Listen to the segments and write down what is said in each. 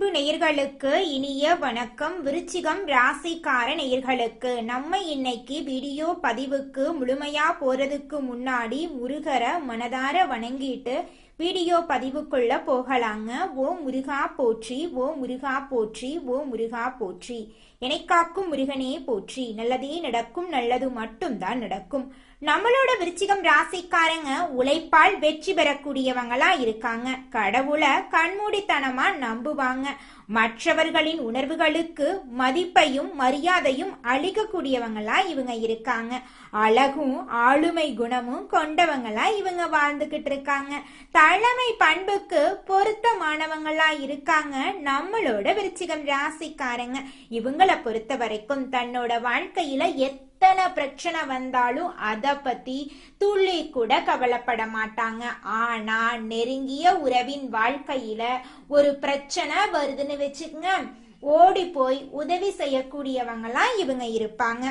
அன்பு நேயர்களுக்கு இனிய வணக்கம். விருச்சிகம் ராசிக்கார நேயர்களுக்கு நம்ம இன்னைக்கு வீடியோ பதிவுக்கு முழுமையா போறதுக்கு முன்னாடி முருகர மனதார வணங்கிட்டு வீடியோ பதிவுக்குள்ள போகலாங்க. ஓ முருகா போற்றி ஓ முருகா போற்றி ஓ முருகா போற்றி. எனைக்காக்கும் முருகனே போற்றி. நல்லதே நடக்கும் நல்லது மட்டும்தான் நடக்கும். நம்மளோட விருச்சிகம் ராசிக்காரங்க உழைப்பால் வெற்றி பெறக்கூடியவங்களா இருக்காங்க. கடவுளை கண்மூடித்தனமா நம்புவாங்க. மற்றவர்களின் உணர்வுகளுக்கு மதிப்பையும் மரியாதையும் அளிக்கக்கூடியவங்களா இவங்க இருக்காங்க. அழகும் ஆளுமை குணமும் கொண்டவங்களா இவங்க வாழ்ந்துகிட்டு இருக்காங்க. தலைமை பண்புக்கு பொருத்தமானவங்களா இருக்காங்க. நம்மளோட விருச்சிகம் ராசிக்காரங்க. இவங்களை பொறுத்த வரைக்கும் தன்னோட வாழ்க்கையில எத்தனை பிரச்சனை வந்தாலும் அதை பத்தி துள்ளி கூட கவலைப்பட மாட்டாங்க. ஆனா நெருங்கிய உறவின் வாழ்க்கையில ஒரு பிரச்சனை வருதுன்னு வச்சுக்கங்க. ஓடி போய் உதவி செய்யக்கூடியவங்களா இவங்க இருப்பாங்க.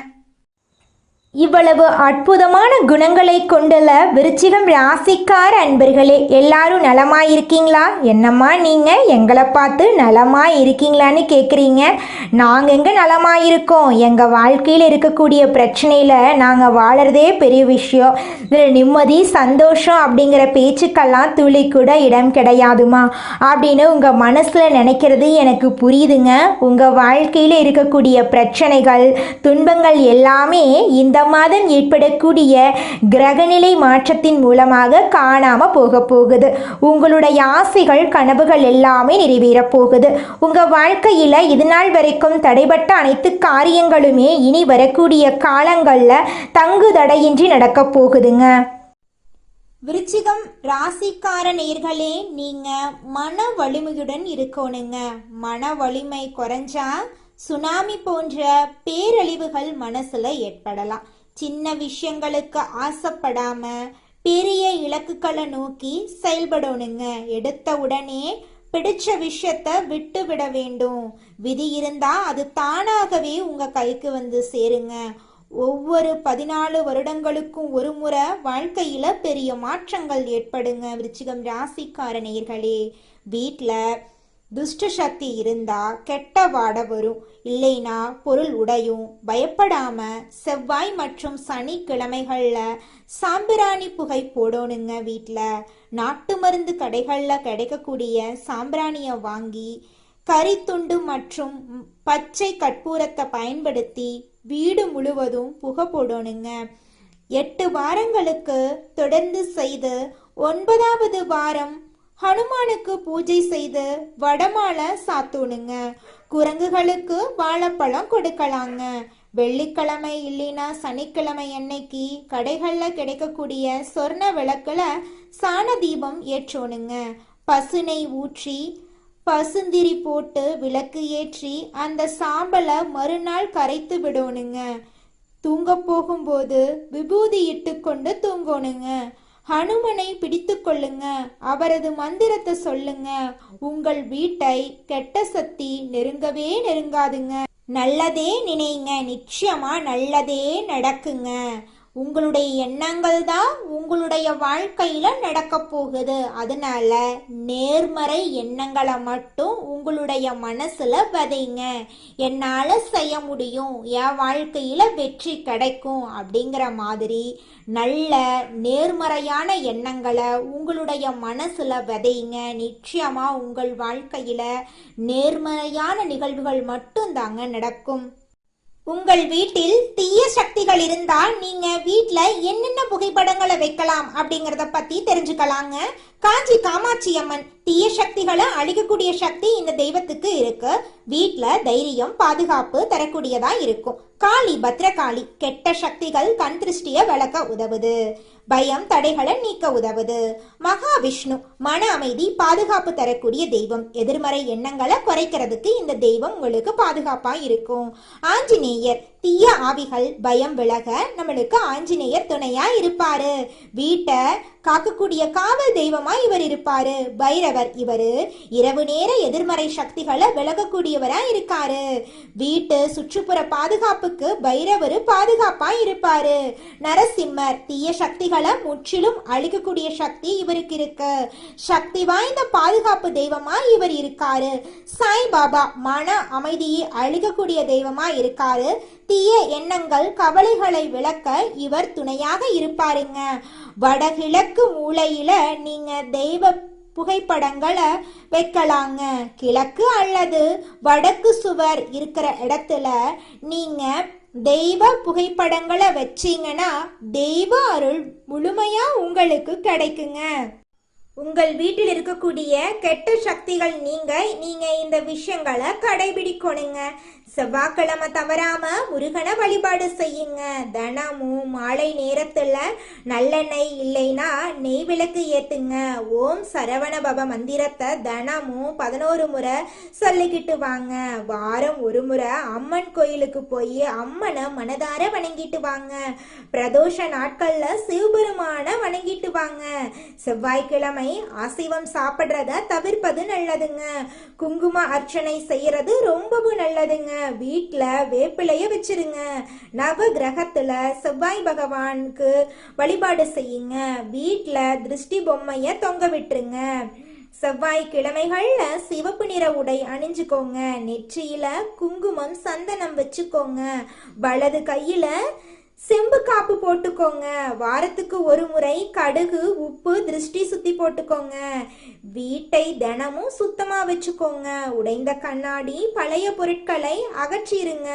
இவ்வளவு அற்புதமான குணங்களை கொண்டுள்ள விருச்சிகம் ராசிக்கார அன்பர்களே எல்லாரும் நலமா இருக்கீங்களா என்னம்மா நீங்கள் எங்களை பார்த்து நலமா இருக்கீங்களான்னு கேட்குறீங்க நாங்கள் எங்கே நலமா இருக்கோம் எங்கள் வாழ்க்கையில் இருக்கக்கூடிய பிரச்சனையில் நாங்கள் வாழறதே பெரிய விஷயம். இதில் நிம்மதி சந்தோஷம் அப்படிங்கிற பேச்சுக்கெல்லாம் துளி கூட இடம் கிடையாதுமா? அப்படின்னு உங்கள் மனசில் நினைக்கிறது எனக்கு புரியுதுங்க. உங்கள் வாழ்க்கையில் இருக்கக்கூடிய பிரச்சனைகள் துன்பங்கள் எல்லாமே இந்த மாதம் ஏற்படக்கூடிய கிரகநிலை மாற்றத்தின் மூலமாக காணாம போக போகுது. உங்களுடைய ஆசைகள் கனவுகள் எல்லாமே நிறைவேறப் போகுது. உங்க வாழ்க்கையில இது நாள் வரைக்கும் தடைபட்ட அனைத்து காரியங்களுமே இனி வரக்கூடிய காலங்கள்ல தங்கு தடையின்றி நடக்க போகுதுங்க. விருச்சிகம் ராசிக்கார நேர்களே நீங்க மன வலிமையுடன் இருக்கணுங்க. மன வலிமை குறைஞ்சா சுனாமி போன்ற பேரழிவுகள் மனசுல ஏற்படலாம். சின்ன விஷயங்களுக்கு ஆசைப்படாம பெரிய இலக்குகளை நோக்கி செயல்படணுங்க. எடுத்த உடனே பிடிச்ச விஷயத்த விட்டு விட வேண்டும். விதி இருந்தா அது தானாகவே உங்க கைக்கு வந்து சேருங்க. ஒவ்வொரு பதினாலு வருடங்களுக்கும் ஒரு முறை வாழ்க்கையில பெரிய மாற்றங்கள் ஏற்படுங்க விருச்சிகம் ராசிக்கார நேர்களே வீட்டில் துஷ்ட சக்தி இருந்தா கெட்ட வாட வரும். இல்லைனா பொருள் உடையும். பயப்படாம செவ்வாய் மற்றும் சனிக்கிழமைகள்ல சாம்பிராணி புகை போடணுங்க வீட்டில் நாட்டு மருந்து கடைகளில் கிடைக்கக்கூடிய சாம்பிராணியை வாங்கி கரித்துண்டு மற்றும் பச்சை கற்பூரத்தை பயன்படுத்தி வீடு முழுவதும் புகை போடணுங்க. எட்டு வாரங்களுக்கு தொடர்ந்து செய்து ஒன்பதாவது வாரம் ஹனுமானுக்கு பூஜை செய்து வடமாலை சாத்தணுங்க குரங்குகளுக்கு வாழைப்பழம் கொடுக்கலாங்க. வெள்ளிக்கிழமை இல்லைன்னா சனிக்கிழமை அன்னைக்கு கடைகளில் கிடைக்கக்கூடிய சொர்ண விளக்குல சாண தீபம் ஏற்றோணுங்க. பசுனை ஊற்றி பசுந்திரி போட்டு விளக்கு ஏற்றி அந்த சாம்பலை மறுநாள் கரைத்து விடணுங்க. தூங்க போகும்போது விபூதி இட்டு கொண்டு தூங்கணுங்க. ஹனுமனை பிடித்து கொள்ளுங்க. அவரது மந்திரத்தை சொல்லுங்க. உங்கள் வீட்டை கெட்ட சக்தி நெருங்கவே நெருங்காதுங்க. நல்லதே நினைங்க. நிச்சயமா நல்லதே நடக்குங்க. உங்களுடைய எண்ணங்கள் தான் உங்களுடைய வாழ்க்கையில நடக்க போகுது. அதனால நேர்மறை எண்ணங்களை மட்டும் உங்களுடைய மனசுல விதைங்க. என்னால செய்ய முடியும். என் வாழ்க்கையில வெற்றி கிடைக்கும் அப்படிங்கிற மாதிரி நல்ல நேர்மறையான எண்ணங்களை உங்களுடைய மனசுல விதைங்க. நிச்சயமா உங்கள் வாழ்க்கையில நேர்மறையான நிகழ்வுகள் மட்டும் தாங்க நடக்கும். உங்கள் வீட்டில் தீய சக்திகள் இருந்தால் நீங்க வீட்ல என்னென்ன புகைப்படங்களை வைக்கலாம் அப்படிங்கறத பத்தி தெரிஞ்சுக்கலாங்க. காஞ்சி காமாட்சி அம்மன் தீய சக்திகளை அழிக்கக்கூடிய சக்தி இந்த தெய்வத்துக்கு இருக்கு. வீட்டில் தைரியம் பாதுகாப்பு தரக்கூடியதா இருக்கும். காளி பத்ரகாளி கெட்ட சக்திகள் கண் திருஷ்டிய விளக்க உதவுது. பயம் தடைகளை நீக்க உதவுது. மகாவிஷ்ணு மன அமைதி பாதுகாப்பு தரக்கூடிய தெய்வம். எதிர்மறை எண்ணங்களை குறைக்கிறதுக்கு இந்த தெய்வம் உங்களுக்கு பாதுகாப்பா இருக்கும். ஆஞ்சநேயர் தீய ஆவிகள் பயம் விலக நம்மளுக்கு ஆஞ்சநேயர் துணையா இருப்பாரு. வீட்டை காக்கக்கூடிய காவல் தெய்வமா இவர் இருப்பாரு. பைரவர் இவரு இரவு நேர எதிர்மறை சக்திகளை விலகக்கூடிய விலகக்கூடியவரா இருக்காரு. வீட்டு சுற்றுப்புற பாதுகாப்புக்கு ராஜாவுக்கு பைரவர் பாதுகாப்பா இருப்பாரு. நரசிம்மர் தீய சக்திகளை முற்றிலும் அழிக்கக்கூடிய சக்தி இவருக்கு இருக்கு. சக்தி வாய்ந்த பாதுகாப்பு தெய்வமா இவர் இருக்காரு. சாய்பாபா மன அமைதியை அழிக்கக்கூடிய தெய்வமா இருக்காரு. தீய எண்ணங்கள் கவலைகளை விளக்க இவர் துணையாக இருப்பாருங்க. வடகிழக்கு மூலையில நீங்க தெய்வ புகைப்படங்களை வைக்கலாங்க. கிழக்கு அல்லது வடக்கு சுவர் இருக்கிற இடத்துல நீங்க தெய்வ புகைப்படங்களை வச்சீங்கன்னா தெய்வ அருள் முழுமையா உங்களுக்கு கிடைக்குங்க. உங்கள் வீட்டில் இருக்கக்கூடிய கெட்ட சக்திகள் நீங்க நீங்க இந்த விஷயங்களை கடைபிடிக்கணுங்க. செவ்வாய்க்கிழமை தவறாம முருகனை வழிபாடு செய்யுங்க. தினமும் மாலை நேரத்துல நல்லெண்ணெய் இல்லைன்னா நெய் விளக்கு ஏத்துங்க. ஓம் சரவண பவ மந்திரத்தை தினமும் பதினோரு முறை சொல்லிக்கிட்டு வாங்க. வாரம் ஒரு முறை அம்மன் கோயிலுக்கு போய் அம்மனை மனதார வணங்கிட்டு வாங்க. பிரதோஷ நாட்கள்ல சிவபெருமான வணங்கிட்டு வாங்க. செவ்வாய்க்கிழமை அசைவம் சாப்பிட்றத தவிர்ப்பது நல்லதுங்க. குங்கும அர்ச்சனை செய்யறது ரொம்பவும் நல்லதுங்க. வீட்டில் வேப்பிலைய வச்சிருங்க. நவ கிரகத்துல செவ்வாய் பகவானுக்கு வழிபாடு செய்யுங்க. வீட்டில் திருஷ்டி பொம்மைய தொங்க விட்டுருங்க. செவ்வாய் கிழமைகள்ல சிவப்பு நிற உடை அணிஞ்சுக்கோங்க. நெற்றியில குங்குமம் சந்தனம் வச்சுக்கோங்க. வலது கையில செம்பு காப்பு போட்டுக்கோங்க. வாரத்துக்கு ஒரு முறை கடுகு உப்பு திருஷ்டி சுத்தி போட்டுக்கோங்க. வீட்டை தினமும் சுத்தமா வச்சுக்கோங்க. உடைந்த கண்ணாடி பழைய பொருட்களை அகற்றிருங்க.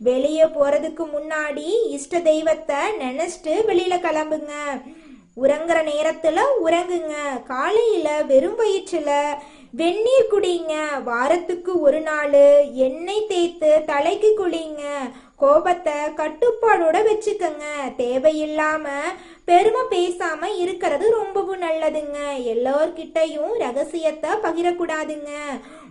வெளியே போறதுக்கு முன்னாடி இஷ்ட தெய்வத்தை நினைச்சிட்டு வெளியில கிளம்புங்க. உறங்குற நேரத்துல உறங்குங்க. காலையில வெறும் வயிற்றுல வெந்நீர் குடிங்க. வாரத்துக்கு ஒரு நாள் எண்ணெய் தேய்த்து தலைக்கு குளிங்க. கோபத்தை கட்டுப்பாடோட வச்சுக்கங்க. தேவையில்லாம பெருமை பேசாம இருக்கிறது ரொம்பவும் நல்லதுங்க. எல்லோர்கிட்டையும் ரகசியத்தை பகிரக்கூடாதுங்க.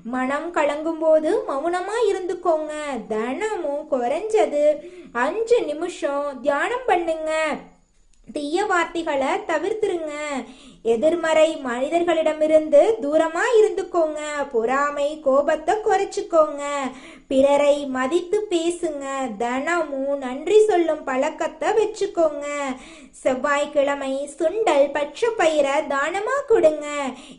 மனம் கலங்கும் போது மௌனமா இருந்துக்கோங்க. தினமும் குறைஞ்சது அஞ்சு நிமிஷம் தியானம் பண்ணுங்க. தீய வார்த்தைகளை தவிர்த்துருங்க. எதிர்மறை மனிதர்களிடமிருந்து தூரமா இருந்துக்கோங்க பொறாமை கோபத்தை குறைச்சிக்கோங்க. பிறரை மதித்து பேசுங்க. தினமும் நன்றி சொல்லும் பழக்கத்தை வச்சுக்கோங்க. செவ்வாய்க்கிழமை சுண்டல் பச்சை பயிரை தானமா கொடுங்க.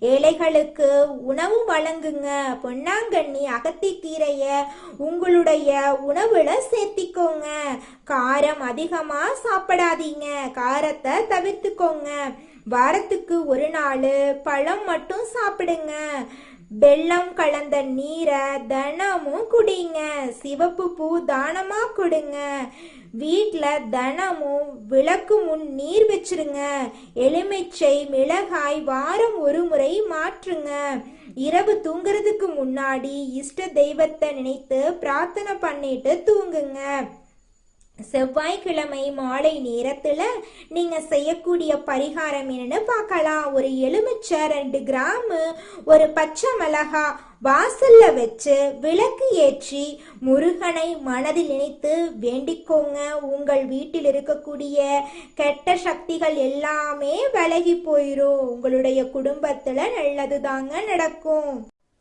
ஏழைகளுக்கு உணவு வழங்குங்க. பொன்னாங்கண்ணி அகத்திக்கீரைய உங்களுடைய உணவுல சேர்த்திக்கோங்க. காரம் அதிகமா சாப்பிடாதீங்க. காரத்தை தவிர்த்துக்கோங்க. வாரத்துக்கு ஒரு நாள் பழம் மட்டும் சாப்பிடுங்க. வெள்ளம் கலந்த நீரை தினமும் குடிங்க. சிவப்பு பூ தானமா கொடுங்க. வீட்டில் தினமும் விளக்கு முன் நீர் வச்சிருங்க. எலுமிச்சை மிளகாய் வாரம் ஒரு முறை மாற்றுங்க. இரவு தூங்குறதுக்கு முன்னாடி இஷ்ட தெய்வத்தை நினைத்து பிரார்த்தனை பண்ணிட்டு தூங்குங்க. செவ்வாய்க்கிழமை மாலை நேரத்துல நீங்க செய்யக்கூடிய பரிகாரம் என்னன்னு பார்க்கலாம். ஒரு எலுமிச்சை ரெண்டு கிராமு ஒரு பச்சை மிளகா வாசல்ல வச்சு விளக்கு ஏற்றி முருகனை மனதில் நினைத்து வேண்டிக்கோங்க. உங்கள் வீட்டில் இருக்கக்கூடிய கெட்ட சக்திகள் எல்லாமே விலகி போயிரும். உங்களுடைய குடும்பத்துல நல்லது தாங்க நடக்கும்.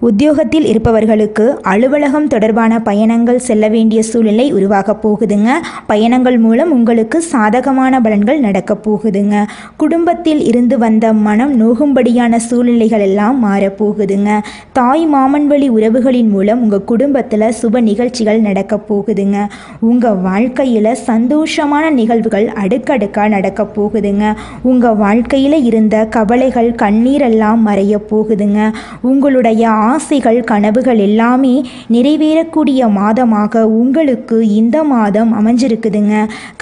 உத்தியோகத்தில் இருப்பவர்களுக்கு அலுவலகம் தொடர்பான பயணங்கள் செல்ல வேண்டிய சூழ்நிலை உருவாகப் போகுதுங்க. பயணங்கள் மூலம் உங்களுக்கு சாதகமான பலன்கள் நடக்கப் போகுதுங்க. குடும்பத்தில் இருந்து வந்த மனம் நோகும்படியான சூழ்நிலைகள் எல்லாம் மாறப்போகுதுங்க தாய் மாமன் வழி உறவுகளின் மூலம் உங்கள் குடும்பத்தில் சுப நிகழ்ச்சிகள் நடக்கப் போகுதுங்க. உங்கள் வாழ்க்கையில் சந்தோஷமான நிகழ்வுகள் அடுக்கடுக்காக நடக்கப் போகுதுங்க. உங்கள் வாழ்க்கையில் இருந்த கவலைகள் கண்ணீரெல்லாம் மறையப் போகுதுங்க. உங்களுடைய ஆசைகள் கனவுகள் எல்லாமே நிறைவேறக்கூடிய மாதமாக உங்களுக்கு இந்த மாதம் அமைஞ்சிருக்குதுங்க.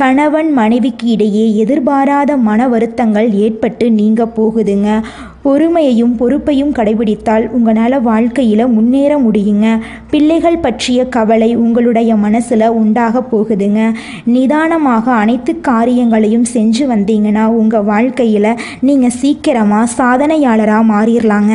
கணவன் மனைவிக்கு இடையே எதிர்பாராத மன வருத்தங்கள் ஏற்பட்டு நீங்க போகுதுங்க. பொறுமையையும் பொறுப்பையும் கடைபிடித்தால் உங்களால் வாழ்க்கையில் முன்னேற முடியுங்க. பிள்ளைகள் பற்றிய கவலை உங்களுடைய மனசில் உண்டாக போகுதுங்க. நிதானமாக அனைத்து காரியங்களையும் செஞ்சு வந்தீங்கன்னா உங்கள் வாழ்க்கையில் நீங்கள் சீக்கிரமாக சாதனையாளராக மாறிடலாங்க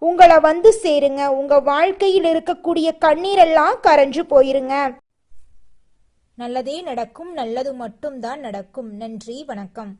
உங்களை வந்து சேருங்க. உங்க வாழ்க்கையில் இருக்கக்கூடிய கண்ணீரெல்லாம் கரைஞ்சு போயிருங்க. நல்லதே நடக்கும் நல்லது மட்டும்தான் நடக்கும். நன்றி வணக்கம்.